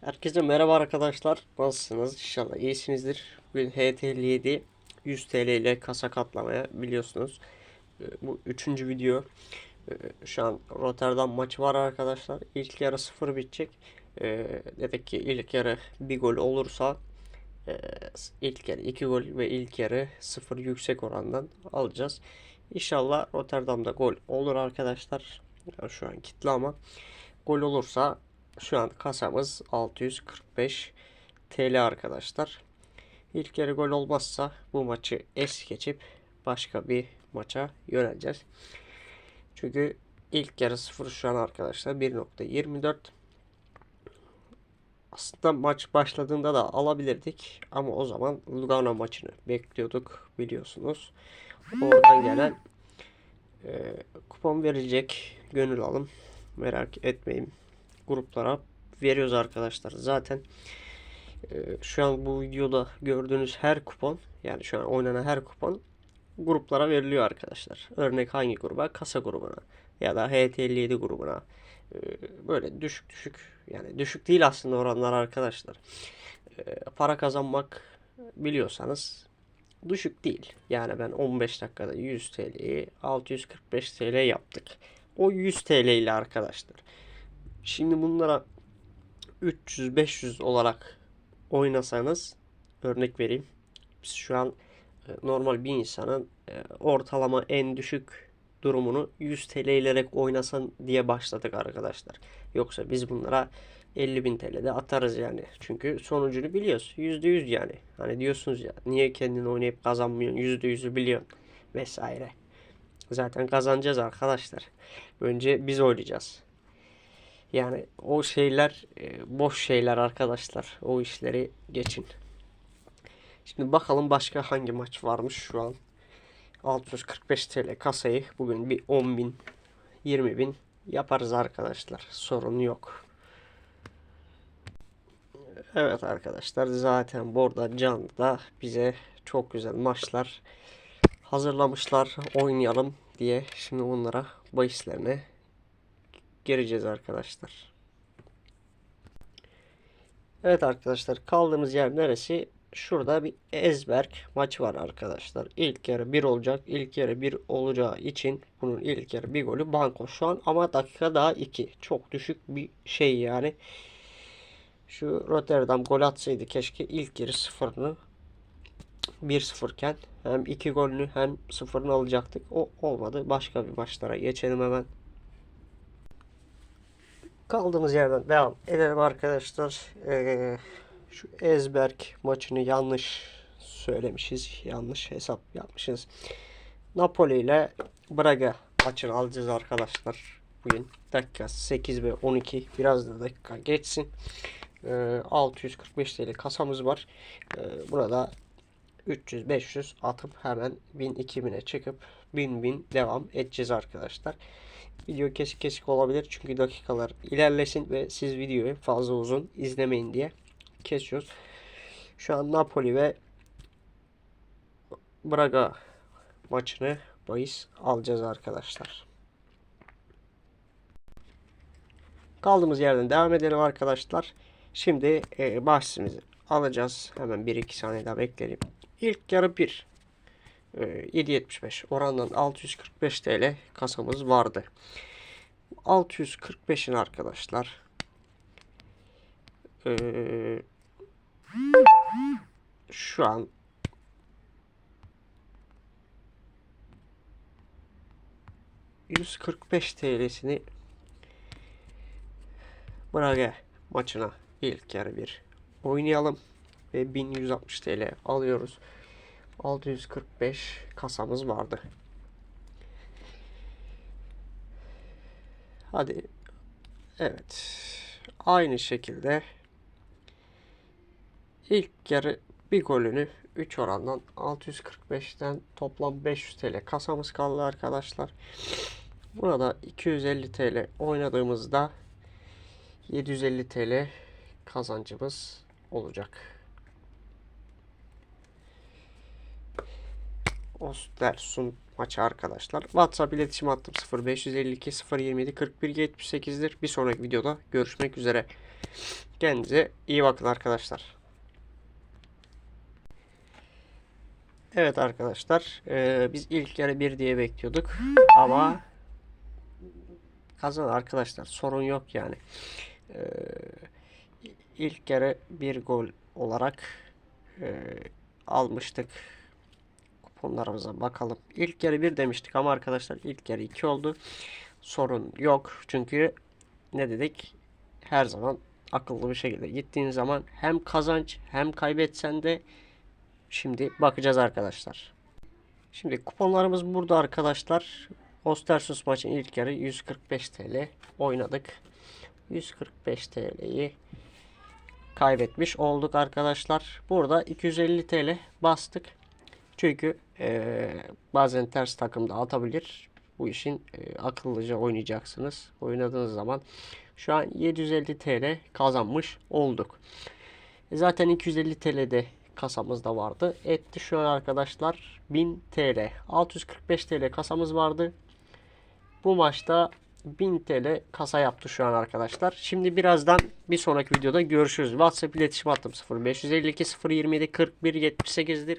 Herkese merhaba arkadaşlar. Nasılsınız? İnşallah iyisinizdir. Bugün HT57 100 TL ile kasa katlamaya biliyorsunuz. Ee, Bu üçüncü video. Ee, Şu an Rotterdam maçı var arkadaşlar. İlk yarı sıfır bitecek. Ee, Dedik ki ilk yarı bir gol olursa e, ilk yarı iki gol ve ilk yarı sıfır yüksek orandan alacağız. İnşallah Rotterdam'da gol olur arkadaşlar. Şu an kitli ama gol olursa şu an kasamız 645 TL arkadaşlar. İlk yarı gol olmazsa bu maçı es geçip başka bir maça yöneleceğiz. Çünkü ilk yarı 0 şu an arkadaşlar 1.24 aslında maç başladığında da alabilirdik ama o zaman Lugano maçını bekliyorduk biliyorsunuz. Oradan gelen e, kupon verilecek gönül alım merak etmeyin gruplara veriyoruz arkadaşlar. Zaten e, şu an bu videoda gördüğünüz her kupon yani şu an oynanan her kupon gruplara veriliyor arkadaşlar. Örnek hangi gruba? Kasa grubuna ya da HT57 grubuna. E, böyle düşük düşük yani düşük değil aslında oranlar arkadaşlar. E, para kazanmak biliyorsanız düşük değil. Yani ben 15 dakikada 100 TL'yi 645 TL yaptık. O 100 TL ile arkadaşlar. Şimdi bunlara 300-500 olarak oynasanız örnek vereyim. Biz şu an e, normal bir insanın e, ortalama en düşük durumunu 100 TL ilerek oynasan diye başladık arkadaşlar. Yoksa biz bunlara 50.000 TL'de atarız yani. Çünkü sonucunu biliyoruz. %100 yani. Hani diyorsunuz ya niye kendini oynayıp kazanmıyorsun? %100'ü biliyorsun vesaire. Zaten kazanacağız arkadaşlar. Önce biz oynayacağız. Yani o şeyler e, boş şeyler arkadaşlar. O işleri geçin. Şimdi bakalım başka hangi maç varmış şu an. 645 TL kasayı bugün bir 10 bin 20 bin yaparız arkadaşlar. Sorun yok. Evet arkadaşlar zaten burada Can'da bize çok güzel maçlar hazırlamışlar. Oynayalım diye şimdi bunlara bahislerine gireceğiz arkadaşlar. Evet arkadaşlar kaldığımız yer neresi? Şurada bir Ezberg maçı var arkadaşlar. İlk yarı 1 olacak. İlk yarı 1 olacağı için bunun ilk yarı bir golü banko şu an ama dakika daha 2. Çok düşük bir şey yani. Şu Rotterdam gol atsaydı keşke ilk yarı sıfırını 1-0 iken hem 2 golünü hem sıfırını alacaktık. O olmadı. Başka bir maçlara geçelim hemen. Kaldığımız yerden devam edelim arkadaşlar. Ee, şu Ezberg maçını yanlış söylemişiz. Yanlış hesap yapmışız. Napoli ile Braga maçını alacağız arkadaşlar. Bugün dakika 8 ve 12 biraz da dakika geçsin. Ee, 645 TL kasamız var. Ee, burada 300-500 atıp hemen 1000-2000'e çıkıp 1000-1000 devam edeceğiz arkadaşlar. Video kesik kesik olabilir çünkü dakikalar ilerlesin ve siz videoyu fazla uzun izlemeyin diye kesiyoruz. Şu an Napoli ve Braga maçını bahis alacağız arkadaşlar. Kaldığımız yerden devam edelim arkadaşlar. Şimdi e, bahsimizi alacağız. Hemen 1-2 saniye daha bekleyelim. İlk yarı 1. E, 7.75 orandan 645 TL kasamız vardı. 645'in arkadaşlar. Ee, şu an ...145 TL'sini... Braga maçına ilk yarı bir oynayalım. Ve 1160 TL alıyoruz. 645 kasamız vardı. Hadi. Evet. Aynı şekilde ilk yarı bir golünü 3 orandan 645'ten toplam 500 TL kasamız kaldı arkadaşlar. Burada 250 TL oynadığımızda 750 TL kazancımız olacak. Ostersund maçı arkadaşlar. WhatsApp iletişim hattım 0552 027 41 78'dir. Bir sonraki videoda görüşmek üzere. Kendinize iyi bakın arkadaşlar. Evet arkadaşlar. eee, biz ilk yarı 1 diye bekliyorduk. Ama kazan arkadaşlar. Sorun yok yani. Eee ilk yarı bir gol olarak eee, almıştık. Kuponlarımıza bakalım. İlk yarı 1 demiştik ama arkadaşlar ilk yarı 2 oldu. Sorun yok. Çünkü ne dedik? Her zaman akıllı bir şekilde gittiğin zaman hem kazanç hem kaybetsen de şimdi bakacağız arkadaşlar. Şimdi kuponlarımız burada arkadaşlar. Ostersus maçın ilk yarı 145 TL oynadık. 145 TL'yi kaybetmiş olduk arkadaşlar. Burada 250 TL bastık. Çünkü eee, bazen ters takımda atabilir. Bu işin eee, akıllıca oynayacaksınız. Oynadığınız zaman şu an 750 TL kazanmış olduk. E Zaten 250 TL'de kasamızda vardı. Etti şu an arkadaşlar 1000 TL. 645 TL kasamız vardı. Bu maçta 1000 TL kasa yaptı şu an arkadaşlar. Şimdi birazdan bir sonraki videoda görüşürüz. WhatsApp iletişim hattım 0552 027 41 78'dir.